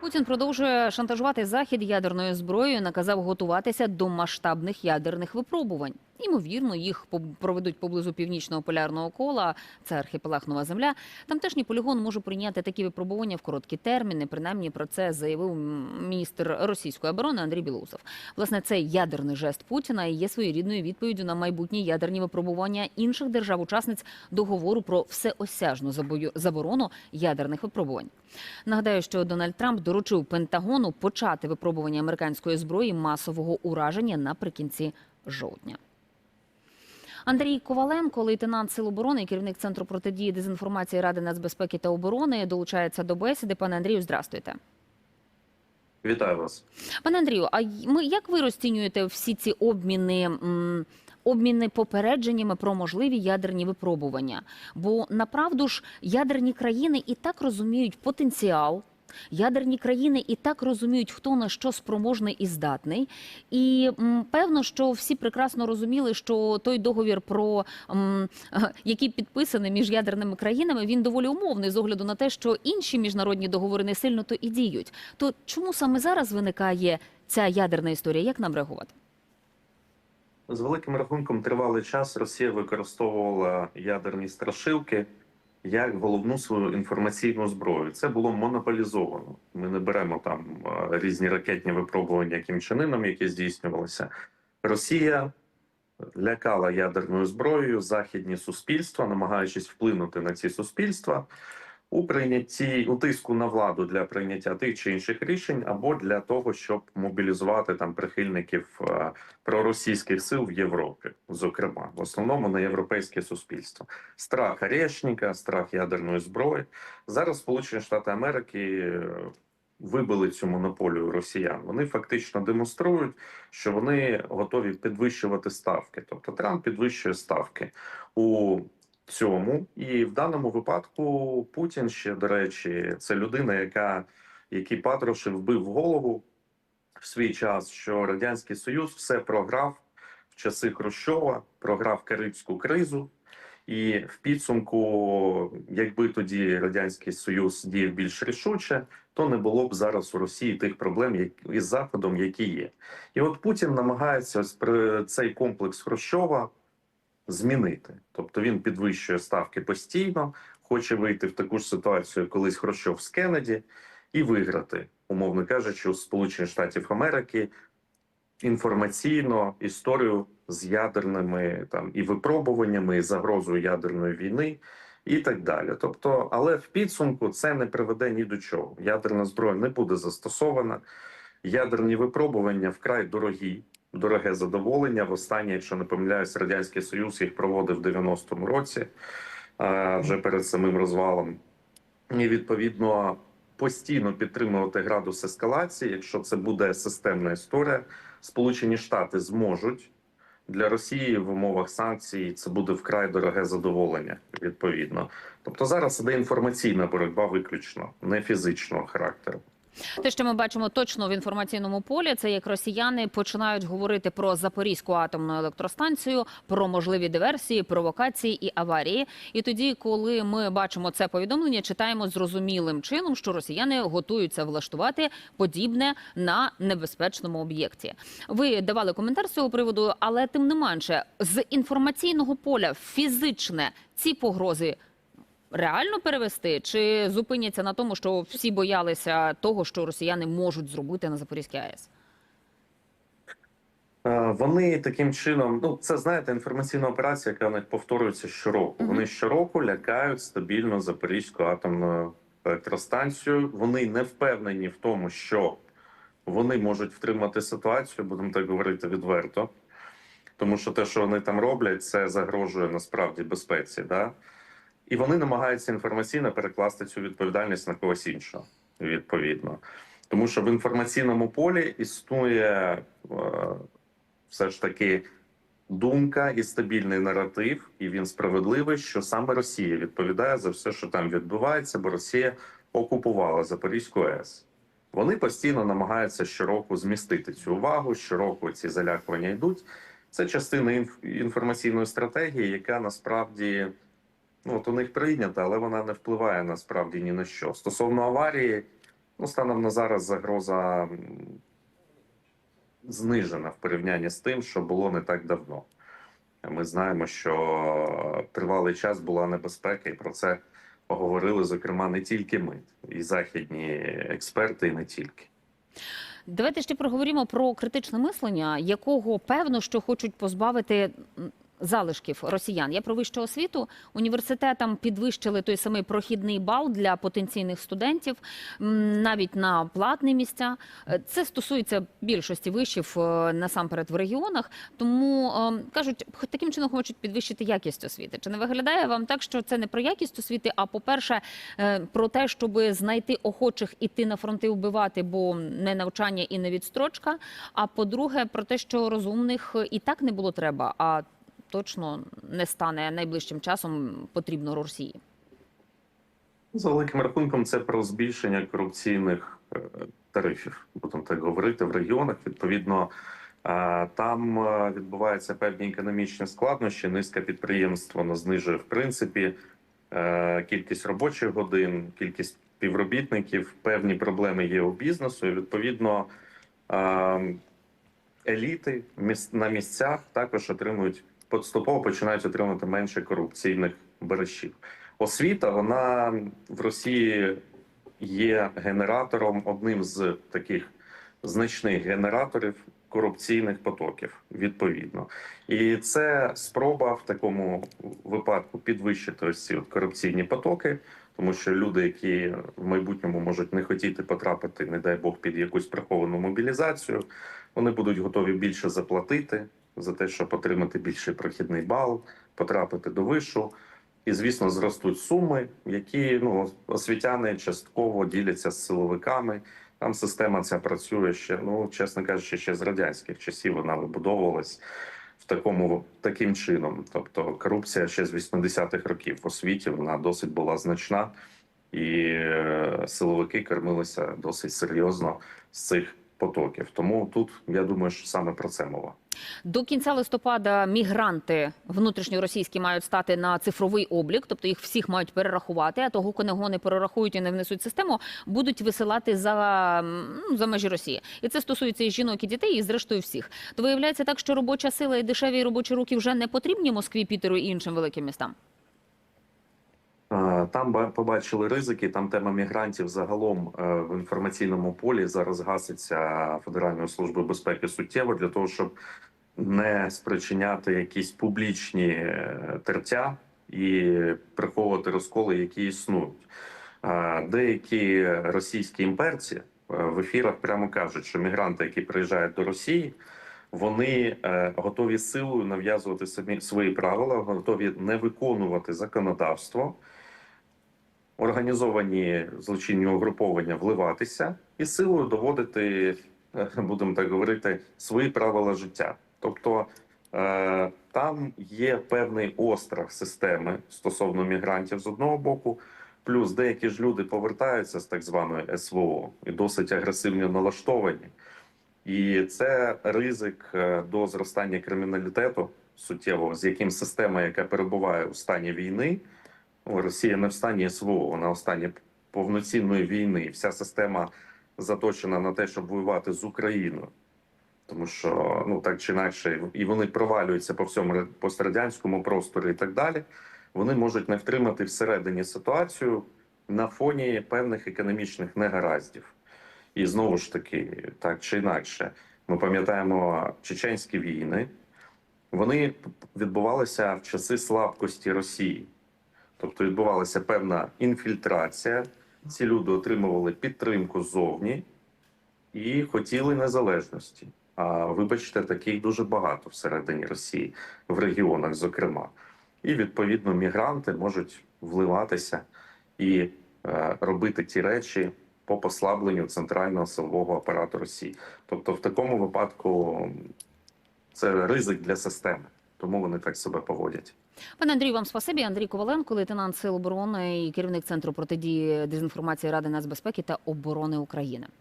Путін продовжує шантажувати захід ядерною зброєю. Наказав готуватися до масштабних ядерних випробувань. Ймовірно, їх проведуть поблизу північного полярного кола. Це архіпелаг Нова Земля. Тамтешній полігон може прийняти такі випробування в короткі терміни. Принаймні про це заявив міністр російської оборони Андрій Білоусов. Власне, цей ядерний жест Путіна і є своєрідною відповіддю на майбутні ядерні випробування інших держав-учасниць договору про всеосяжну заборону ядерних випробувань. Нагадаю, що Дональд Трамп доручив Пентагону почати випробування американської зброї масового ураження наприкінці жовтня. Андрій Коваленко, лейтенант Сил оборони керівник центру протидії дезінформації Ради нацбезпеки та оборони, долучається до бесіди. Пане Андрію, здрастуйте. Вітаю вас. Пане Андрію, а ми як ви розцінюєте всі ці обміни? Обміни попередженнями про можливі ядерні випробування. Бо направду ж ядерні країни і так розуміють потенціал. Ядерні країни і так розуміють, хто на що спроможний і здатний. І певно, що всі прекрасно розуміли, що той договір, про який підписаний між ядерними країнами, він доволі умовний з огляду на те, що інші міжнародні договори не сильно то і діють. То чому саме зараз виникає ця ядерна історія? Як нам реагувати? З великим рахунком тривалий час Росія використовувала ядерні страшилки як головну свою інформаційну зброю. Це було монополізовано. Ми не беремо там різні ракетні випробування яким чинином, які здійснювалися. Росія лякала ядерною зброєю західні суспільства, намагаючись вплинути на ці суспільства у прийнятті у тиску на владу для прийняття тих чи інших рішень, або для того, щоб мобілізувати там прихильників проросійських сил в Європі, зокрема, в основному на європейське суспільство. Страх Орешника, страх ядерної зброї. Зараз Сполучені Штати Америки. е, Вибили цю монополію росіян. Вони фактично демонструють, що вони готові підвищувати ставки. Тобто Трамп підвищує ставки у цьому, і в даному випадку Путін ще до речі, це людина, яка який Патрушев вбив голову в свій час, що радянський союз все програв в часи Хрущова, програв Карибську кризу. І в підсумку, якби тоді радянський союз діяв більш рішуче, то не було б зараз у Росії тих проблем із заходом, які є. І от Путін намагається цей комплекс Хрущова змінити. Тобто він підвищує ставки постійно, хоче вийти в таку ж ситуацію, як колись Хрущов з Кеннеді, і виграти, умовно кажучи, у Сполучених Штатів Америки інформаційно історію з ядерними там і випробуваннями, і загрозою ядерної війни. І так далі, тобто, але в підсумку це не приведе ні до чого. Ядерна зброя не буде застосована. Ядерні випробування вкрай дорогі, дороге задоволення. Востаннє, якщо не помиляюсь, радянський союз їх проводив в 90-му році, вже перед самим розвалом. І відповідно постійно підтримувати градус ескалації. Якщо це буде системна історія, Сполучені Штати зможуть для Росії в умовах санкцій. Це буде вкрай дороге задоволення. Відповідно, тобто зараз іде інформаційна боротьба виключно, не фізичного характеру. Те, що ми бачимо точно в інформаційному полі, це як росіяни починають говорити про Запорізьку атомну електростанцію, про можливі диверсії, провокації і аварії. І тоді, коли ми бачимо це повідомлення, читаємо зрозумілим чином, що росіяни готуються влаштувати подібне на небезпечному об'єкті. Ви давали коментар з цього приводу, але тим не менше, з інформаційного поля фізичне ці погрози реально перевести, чи зупиняться на тому, що всі боялися того, що росіяни можуть зробити на Запорізькій АЕС? Е, Вони таким чином, ну це знаєте, інформаційна операція, яка них повторюється щороку. Вони щороку лякають стабільно Запорізьку атомну електростанцію. Вони не впевнені в тому, що вони можуть втримати ситуацію, будемо так говорити відверто. Тому що те, що вони там роблять, це загрожує насправді безпеці. Да? І вони намагаються інформаційно перекласти цю відповідальність на когось іншого, відповідно. Тому що в інформаційному полі існує е, все ж таки думка і стабільний наратив, і він справедливий, що саме Росія відповідає за все, що там відбувається, бо Росія окупувала Запорізьку АЕС. Вони постійно намагаються щороку змістити цю увагу. Щороку ці залякування йдуть. Це частина інф- інформаційної стратегії, яка насправді ну, от у них прийнята, але вона не впливає насправді ні на що. Стосовно аварії, Ну, станом на зараз загроза знижена в порівнянні з тим, що було не так давно. Ми знаємо, що тривалий час була небезпека, і про це поговорили, зокрема, не тільки ми, і західні експерти, і не тільки. Давайте ще проговоримо про критичне мислення, якого певно, що хочуть позбавити залишків росіян. Я про вищу освіту університетам підвищили той самий прохідний бал для потенційних студентів, навіть на платні місця. Е, Це стосується більшості вишів е, насамперед в регіонах. Тому е, кажуть, таким чином хочуть підвищити якість освіти. Чи не виглядає вам так, що це не про якість освіти, а по-перше, е, про те, щоб знайти охочих іти на фронти вбивати, бо не навчання і не відстрочка. А по-друге, про те, що розумних і так не було треба, а точно не стане найближчим часом потрібно Росії. За великим рахунком, це про збільшення корупційних е, тарифів, будемо так говорити, в регіонах. Відповідно, е, там е, відбуваються певні економічні складнощі. Низка підприємств воно знижує в принципі кількість робочих годин, кількість співробітників. Певні проблеми є у бізнесу. І відповідно еліти на місцях також отримують поступово починають отримувати менше корупційних бережів. Освіта вона в Росії є генератором, одним з таких значних генераторів корупційних потоків, відповідно. І це спроба в такому випадку підвищити ось ці корупційні потоки, тому що люди, які в майбутньому можуть не хотіти потрапити, не дай Бог, під якусь приховану мобілізацію, вони будуть готові більше заплатити за те, щоб отримати більший прохідний бал, потрапити до вишу. І, звісно, зростуть суми, які ну освітяни частково діляться з силовиками. Там система ця працює ще, ну чесно кажучи, ще з радянських часів вона вибудовувалась в такому таким чином. Тобто корупція ще з 80-х років в освіті вона досить була значна, і е, силовики кормилися досить серйозно з цих потоків. Тому тут я думаю, що саме про це мова. До кінця листопада мігранти внутрішньоросійські мають стати на цифровий облік, тобто їх всіх мають перерахувати. А того, кого не перерахують і не внесуть систему, будуть висилати за, ну, за межі Росії. І це стосується і жінок, і дітей, і зрештою всіх. То виявляється так, що робоча сила і дешеві робочі руки вже не потрібні Москві, Пітеру і іншим великим містам. Там ба- побачили ризики. Там тема мігрантів загалом е, в інформаційному полі зараз гаситься Федеральною службою безпеки суттєво для того, щоб не спричиняти якісь публічні е, тертя і приховувати розколи, які існують. Деякі російські імперці е, в ефірах прямо кажуть, що мігранти, які приїжджають до Росії, вони е, готові силою нав'язувати самі свої правила, готові не виконувати законодавство, організовані злочинні угруповання вливатися і силою доводити, будемо так говорити, свої правила життя. Тобто е, там є певний острах системи стосовно мігрантів з одного боку. Плюс деякі ж люди повертаються з так званої СВО і досить агресивно налаштовані. І це ризик е, до зростання криміналітету суттєвого, з яким система, яка перебуває у стані війни, ну, Росія не в стані СВО, вона в стані повноцінної війни. Вся система заточена на те, щоб воювати з Україною. Тому що ну так чи інакше, і вони провалюються по всьому пострадянському просторі і так далі. Вони можуть не втримати всередині ситуацію на фоні певних економічних негараздів. І знову ж таки, так чи інакше, ми пам'ятаємо чеченські війни. Вони відбувалися в часи слабкості Росії, тобто відбувалася певна інфільтрація. Ці люди отримували підтримку ззовні і хотіли незалежності. Вибачте, таких дуже багато всередині Росії, в регіонах, зокрема. І відповідно мігранти можуть вливатися і е, робити ті речі по послабленню центрального силового апарату Росії. Тобто, в такому випадку це ризик для системи, тому вони так себе поводять. Пане Андрію, вам спасибі. Андрій Коваленко, лейтенант Сил оборони і керівник центру протидії дезінформації Ради нацбезпеки та оборони України.